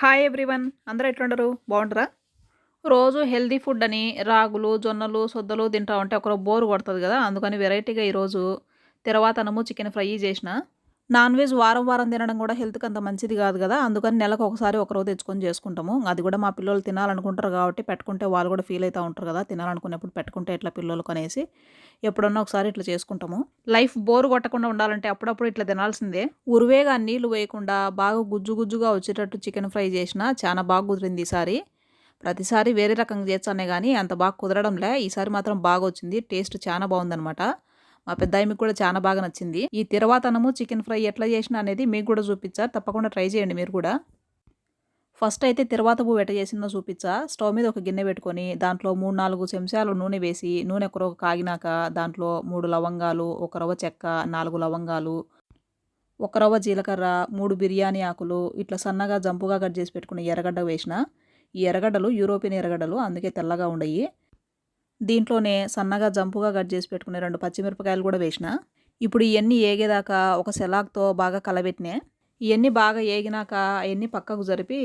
Hi everyone అందరూ ఎట్లుండరు బాగుంటారా? రోజు healthy food అని రాగులు జొన్నలు సొద్దలు తింటా ఉంటే ఒకరు బోర్ కొడుతుంది కదా. అందుకని వెరైటీగా ఈరోజు అనము చికెన్ ఫ్రై చేసిన. నాన్ వెజ్ వారం వారం తినడం కూడా హెల్త్కి అంత మంచిది కాదు కదా. అందుకని నెలకు ఒకసారి ఒకరోజు తెచ్చుకొని చేసుకుంటాము. అది కూడా మా పిల్లలు తినాలనుకుంటారు కాబట్టి పెట్టుకుంటే వాళ్ళు కూడా ఫీల్ అవుతూ ఉంటారు కదా. తినాలనుకున్నప్పుడు పెట్టుకుంటే ఇట్లా పిల్లలకు అనేసి ఎప్పుడన్నా ఒకసారి ఇట్లా చేసుకుంటాము. లైఫ్ బోర్ కొట్టకుండా ఉండాలంటే అప్పుడప్పుడు ఇట్లా తినాల్సిందే. ఉరువేగా నీళ్ళు వేయకుండా బాగా గుజ్జు గుజ్జుగా వచ్చేటట్టు చికెన్ ఫ్రై చేసినా చాలా బాగా కుదిరింది ఈసారి ప్రతిసారి వేరే రకంగా చేస్తానే కానీ అంత బాగా కుదరడంలే. ఈసారి మాత్రం బాగా వచ్చింది. టేస్ట్ చాలా బాగుందనమాట మా పెద్దాయిమికి కూడా చాలా బాగా నచ్చింది. ఈ తిరవాతనము చికెన్ ఫ్రై ఎట్లా చేసినా అనేది మీకు కూడా చూపించారు తప్పకుండా ట్రై చేయండి మీరు కూడా. ఫస్ట్ అయితే తిరువాత పువ్వు ఎట్ట చేసిందో చూపించా స్టవ్ మీద ఒక గిన్నె పెట్టుకొని దాంట్లో మూడు నాలుగు చెంచాలు నూనె వేసి నూనె ఒక కాగినాక దాంట్లో మూడు లవంగాలు ఒక రవ్వ చెక్క నాలుగు లవంగాలు ఒక రవ్వ జీలకర్ర మూడు బిర్యానీ ఆకులు ఇట్లా సన్నగా జంపుగా కట్ చేసి పెట్టుకుని ఎర్రగడ్డ వేసిన. ఈ ఎర్రగడ్డలు యూరోపియన్ ఎర్రగడ్డలు అందుకే తెల్లగా ఉండయి. దీంట్లోనే సన్నగా జంపుగా కట్ చేసి పెట్టుకునే రెండు పచ్చిమిరపకాయలు కూడా వేసిన. ఇప్పుడు ఇవన్నీ ఏగేదాకా ఒక సెలాక్తో బాగా కలబెట్టినా. ఇవన్నీ బాగా ఏగినాక అవన్నీ పక్కకు జరిపి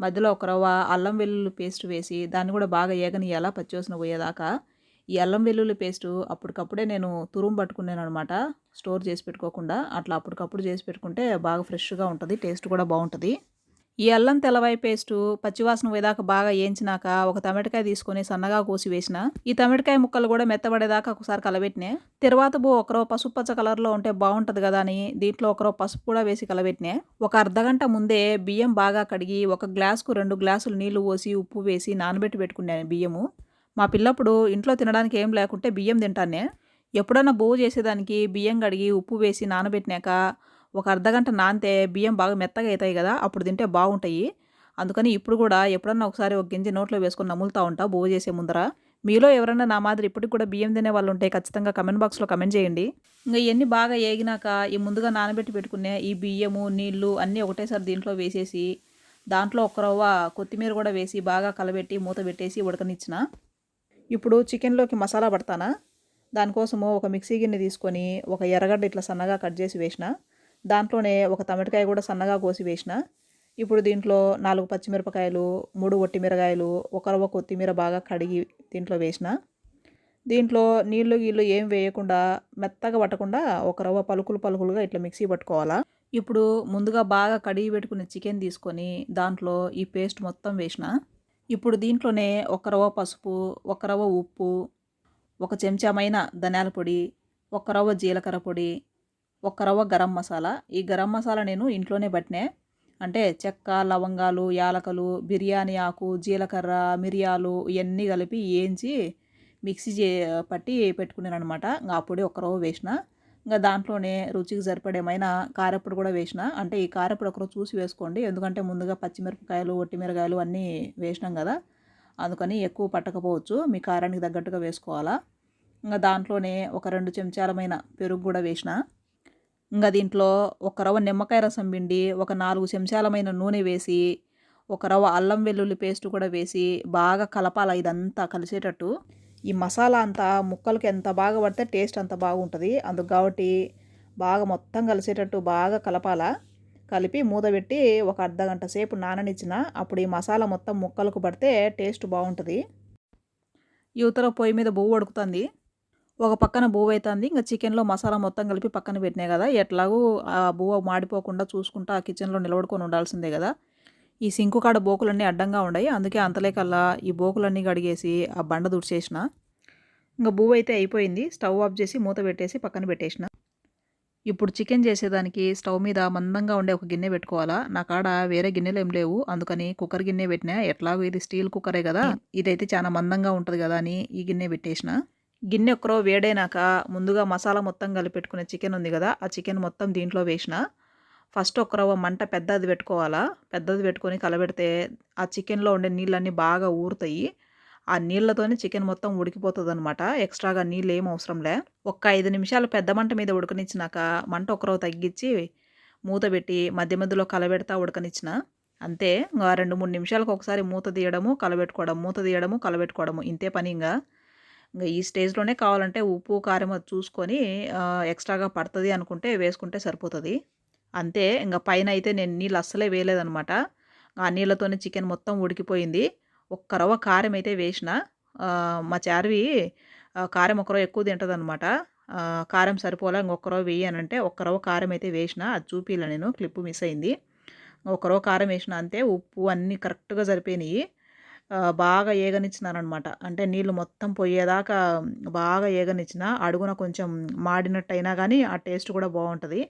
మధ్యలో ఒక రవ్వ అల్లం వెల్లుల్లి పేస్ట్ వేసి దాన్ని కూడా బాగా ఏగనియాల పచ్చివసిన పోయేదాకా. ఈ అల్లం వెల్లుల్లి పేస్టు అప్పటికప్పుడే నేను తురుము పట్టుకున్నాను అనమాట స్టోర్ చేసి పెట్టుకోకుండా అట్లా అప్పటికప్పుడు చేసి పెట్టుకుంటే బాగా ఫ్రెష్గా ఉంటుంది టేస్ట్ కూడా బాగుంటుంది. ఈ అల్లం తెల్లవాయి పేస్టు పచ్చివాసన పోయేదాకా బాగా వేయించినాక ఒక టమాటకాయ తీసుకొని సన్నగా కోసి వేసిన ఈ టమాటకాయ ముక్కలు కూడా మెత్తబడేదాకా ఒకసారి కలబెట్టినే తర్వాత బో ఒకరో పసుపు పచ్చ కలర్లో ఉంటే బాగుంటుంది కదా అని దీంట్లో ఒకరో పసుపు కూడా వేసి కలబెట్టినే ఒక అర్ధగంట ముందే బియ్యం బాగా కడిగి ఒక గ్లాసుకు రెండు గ్లాసులు నీళ్ళు పోసి ఉప్పు వేసి నానబెట్టి పెట్టుకున్నాను బియ్యము. మా పిల్లప్పుడు ఇంట్లో తినడానికి ఏం లేకుంటే బియ్యం తింటానే ఎప్పుడన్నా బోవు చేసేదానికి బియ్యం కడిగి ఉప్పు వేసి నానబెట్టినాక ఒక అర్ధగంట నానితే బియ్యం బాగా మెత్తగా అవుతాయి కదా అప్పుడు తింటే బాగుంటాయి. అందుకని ఇప్పుడు కూడా ఎప్పుడన్నా ఒకసారి ఒక గింజ నోట్లో వేసుకొని నములుతూ ఉంటా బోవు చేసే ముందర. మీలో ఎవరైనా నా మాదిరి ఇప్పటికి కూడా బియ్యం తినే వాళ్ళు ఉంటే ఖచ్చితంగా కమెంట్ బాక్స్లో కమెంట్ చేయండి. ఇంకా ఇవన్నీ బాగా ఏగినాక ఈ ముందుగా నానబెట్టి పెట్టుకునే ఈ బియ్యము నీళ్ళు అన్నీ ఒకటేసారి దీంట్లో వేసేసి దాంట్లో ఒక రవ్వ కొత్తిమీర కూడా వేసి బాగా కలబెట్టి మూత పెట్టేసి ఉడకనిచ్చిన. ఇప్పుడు చికెన్లోకి మసాలా పడతానా? దానికోసము ఒక మిక్సీ గిన్నె తీసుకొని ఒక ఎర్రగడ్డ ఇట్లా సన్నగా కట్ చేసి వేసిన. దాంట్లోనే ఒక టమాటకాయ కూడా సన్నగా కోసి వేసిన. ఇప్పుడు దీంట్లో నాలుగు పచ్చిమిరపకాయలు మూడు ఒట్టిమిరకాయలు ఒకరవ కొత్తిమీర బాగా కడిగి దీంట్లో వేసిన. దీంట్లో నీళ్ళు గీళ్ళు ఏం వేయకుండా మెత్తగా పట్టకుండా ఒక రవ్వ పలుకులు పలుకులుగా ఇట్లా మిక్సీ పట్టుకోవాలా. ఇప్పుడు ముందుగా బాగా కడిగి పెట్టుకున్న చికెన్ తీసుకొని దాంట్లో ఈ పేస్ట్ మొత్తం వేసిన. ఇప్పుడు దీంట్లోనే ఒక రవ్వ పసుపు ఒక రవ్వ ఉప్పు ఒక చెంచామైన ధనియాల పొడి ఒక రవ్వ జీలకర్ర పొడి ఒక రవ్వ గరం మసాలా. ఈ గరం మసాలా నేను ఇంట్లోనే పట్టినా అంటే చెక్క లవంగాలు యాలకలు బిర్యానీ ఆకు జీలకర్ర మిరియాలు ఇవన్నీ కలిపి వేయించి మిక్సీ చే పట్టి పెట్టుకున్నాను అనమాట ఇంకా అప్పుడే ఒక రవ్వ వేసిన. ఇంకా దాంట్లోనే రుచికి సరిపడేమైనా కారప్పుడు కూడా వేసిన. అంటే ఈ కారప్పుడు ఒకరోజు చూసి వేసుకోండి. ఎందుకంటే ముందుగా పచ్చిమిరపకాయలు ఒట్టిమిరకాయలు అన్నీ వేసినాం కదా. అందుకని ఎక్కువ పట్టకపోవచ్చు. మీ కారానికి తగ్గట్టుగా వేసుకోవాలా. ఇంకా దాంట్లోనే ఒక రెండు చెంచాలమైన పెరుగు కూడా వేసిన. ఇంకా దీంట్లో ఒక రవ్వ నిమ్మకాయ రసం పిండి ఒక నాలుగు చెంచాలమైన నూనె వేసి ఒక రవ్వ అల్లం వెల్లుల్లి పేస్ట్ కూడా వేసి బాగా కలపాల ఇదంతా కలిసేటట్టు. ఈ మసాలా అంతా ముక్కలకి ఎంత బాగా పడితే టేస్ట్ అంత బాగుంటుంది. అందుకు కాబట్టి బాగా మొత్తం కలిసేటట్టు బాగా కలపాల. కలిపి మూత పెట్టి ఒక అర్ధ గంట సేపు నాననిచ్చిన అప్పుడు ఈ మసాలా మొత్తం ముక్కలకు పడితే టేస్ట్ బాగుంటుంది. యువతలో పొయ్యి మీద బువ్వు ఉడుకుతుంది. ఒక పక్కన బువ్వ అవుతుంది ఇంకా చికెన్లో మసాలా మొత్తం కలిపి పక్కన పెట్టినాయి కదా ఎట్లాగూ ఆ బువ్వ మాడిపోకుండా చూసుకుంటా ఆ కిచెన్లో నిలబడుకొని ఉండాల్సిందే కదా. ఈ సింకు కాడ బోకులన్నీ అడ్డంగా ఉన్నాయి అందుకే అంతలేకల్లా ఈ బోకులన్నీ కడిగేసి ఆ బండ దుడిచేసిన ఇంకా బువ్వ అయితే అయిపోయింది. స్టవ్ ఆఫ్ చేసి మూత పెట్టేసి పక్కన పెట్టేసిన. ఇప్పుడు చికెన్ చేసేదానికి స్టవ్ మీద మందంగా ఉండే ఒక గిన్నె పెట్టుకోవాలా? నా కాడ వేరే గిన్నెలు ఏం లేవు. అందుకని కుక్కర్ గిన్నె పెట్టినా. ఎట్లాగో ఇది స్టీల్ కుక్కరే కదా. ఇదైతే చాలా మందంగా ఉంటుంది కదా అని ఈ గిన్నె పెట్టేసిన. గిన్నె ఒక్కరో వేడైనాక ముందుగా మసాలా మొత్తం కలిపెట్టుకునే చికెన్ ఉంది కదా ఆ చికెన్ మొత్తం దీంట్లో వేసిన. ఫస్ట్ ఒక రవ్వ మంట పెద్దది పెట్టుకోవాలా పెద్దది పెట్టుకొని కలబెడితే ఆ చికెన్లో ఉండే నీళ్ళన్నీ బాగా ఊరుతాయి. ఆ నీళ్ళతోనే చికెన్ మొత్తం ఉడికిపోతుంది అనమాట ఎక్స్ట్రాగా నీళ్ళు ఏం అవసరంలే ఒక్క ఐదు నిమిషాలు పెద్ద మంట మీద ఉడకనిచ్చినాక మంట ఒకరవ తగ్గించి మూత పెట్టి మధ్య మధ్యలో కలబెడతా ఉడకనిచ్చిన. అంతే ఇంకా రెండు మూడు నిమిషాలకు ఒకసారి మూత తీయడము కలబెట్టుకోవడం మూత తీయడము కలబెట్టుకోవడము ఇంతే పని ఇంకా ఇంకా ఈ స్టేజ్లోనే కావాలంటే ఉప్పు కారం అది చూసుకొని ఎక్స్ట్రాగా పడుతుంది అనుకుంటే వేసుకుంటే సరిపోతుంది. అంతే ఇంకా పైన అయితే నేను నీళ్ళు అస్సలే వేయలేదనమాట. ఆ నీళ్ళతోనే చికెన్ మొత్తం ఉడికిపోయింది. ఒక్క రవ్వ కారం అయితే వేసిన మా చార్వి కారం ఒకరో ఎక్కువ తింటుంది అనమాట కారం సరిపోలే ఇంకొకరో వేయనంటే ఒక్కరవ కారం అయితే వేసిన అది చూపిలా నేను క్లిప్ మిస్ అయింది. ఒకరో కారం వేసిన అంతే ఉప్పు అన్నీ కరెక్ట్గా సరిపోయినాయి. బాగా ఏగనిచ్చినారనమాట. అంటే నీళ్ళు మొత్తం పోయేదాకా బాగా ఏగనిచ్చిన అడుగున కొంచెం మాడినట్టు అయినా కానీ ఆ టేస్ట్ కూడా బాగుంటుంది.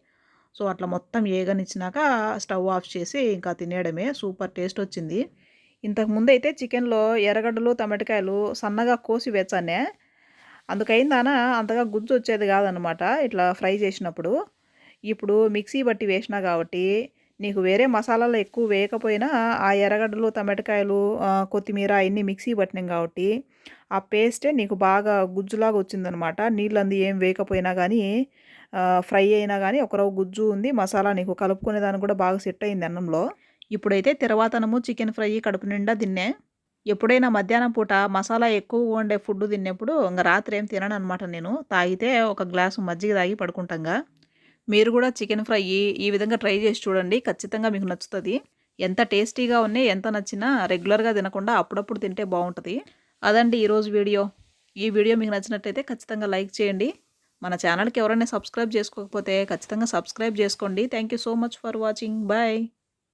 సో అట్లా మొత్తం ఏగనిచ్చినాక స్టవ్ ఆఫ్ చేసి ఇంకా తినేయడమే సూపర్ టేస్ట్ వచ్చింది. ఇంతకుముందు అయితే చికెన్లో ఎర్రగడ్డలు టమాటకాయలు సన్నగా కోసి వేచానే. అందుకైందాన అంతగా గుజ్జు వచ్చేది కాదనమాట ఇట్లా ఫ్రై చేసినప్పుడు. ఇప్పుడు మిక్సీ బట్టి వేసినా కాబట్టి నీకు వేరే మసాలాలు ఎక్కువ వేయకపోయినా ఆ ఎర్రగడ్డలు టమాటకాయలు కొత్తిమీర అవన్నీ మిక్సీ పట్టినాం కాబట్టి ఆ పేస్టే నీకు బాగా గుజ్జులాగా వచ్చిందనమాట. నీళ్ళంది ఏం వేయకపోయినా కానీ ఫ్రై అయినా కానీ ఒక గుజ్జు ఉంది. మసాలా నీకు కలుపుకునే దానికి కూడా బాగా సెట్ అయింది అన్నంలో. ఇప్పుడైతే తిరవాతనము చికెన్ ఫ్రై కడుపు నిండా తిన్నే. ఎప్పుడైనా మధ్యాహ్నం పూట మసాలా ఎక్కువ ఉండే ఫుడ్ తిన్నప్పుడు ఇంకా రాత్రి ఏం తినను అనమాట నేను. తాగితే ఒక గ్లాసు మజ్జిగ తాగి పడుకుంటాంగా. మీరు కూడా చికెన్ ఫ్రై ఈ విధంగా ట్రై చేసి చూడండి. ఖచ్చితంగా మీకు నచ్చుతుంది. ఎంత టేస్టీగా ఉన్నాయి ఎంత నచ్చినా రెగ్యులర్గా తినకుండా అప్పుడప్పుడు తింటే బాగుంటుంది. అదండి ఈరోజు వీడియో. ఈ వీడియో మీకు నచ్చినట్టయితే ఖచ్చితంగా లైక్ చేయండి. మన ఛానల్కి ఎవరైనా సబ్స్క్రైబ్ చేసుకోకపోతే ఖచ్చితంగా సబ్స్క్రైబ్ చేసుకోండి. Thank you so much for watching. Bye.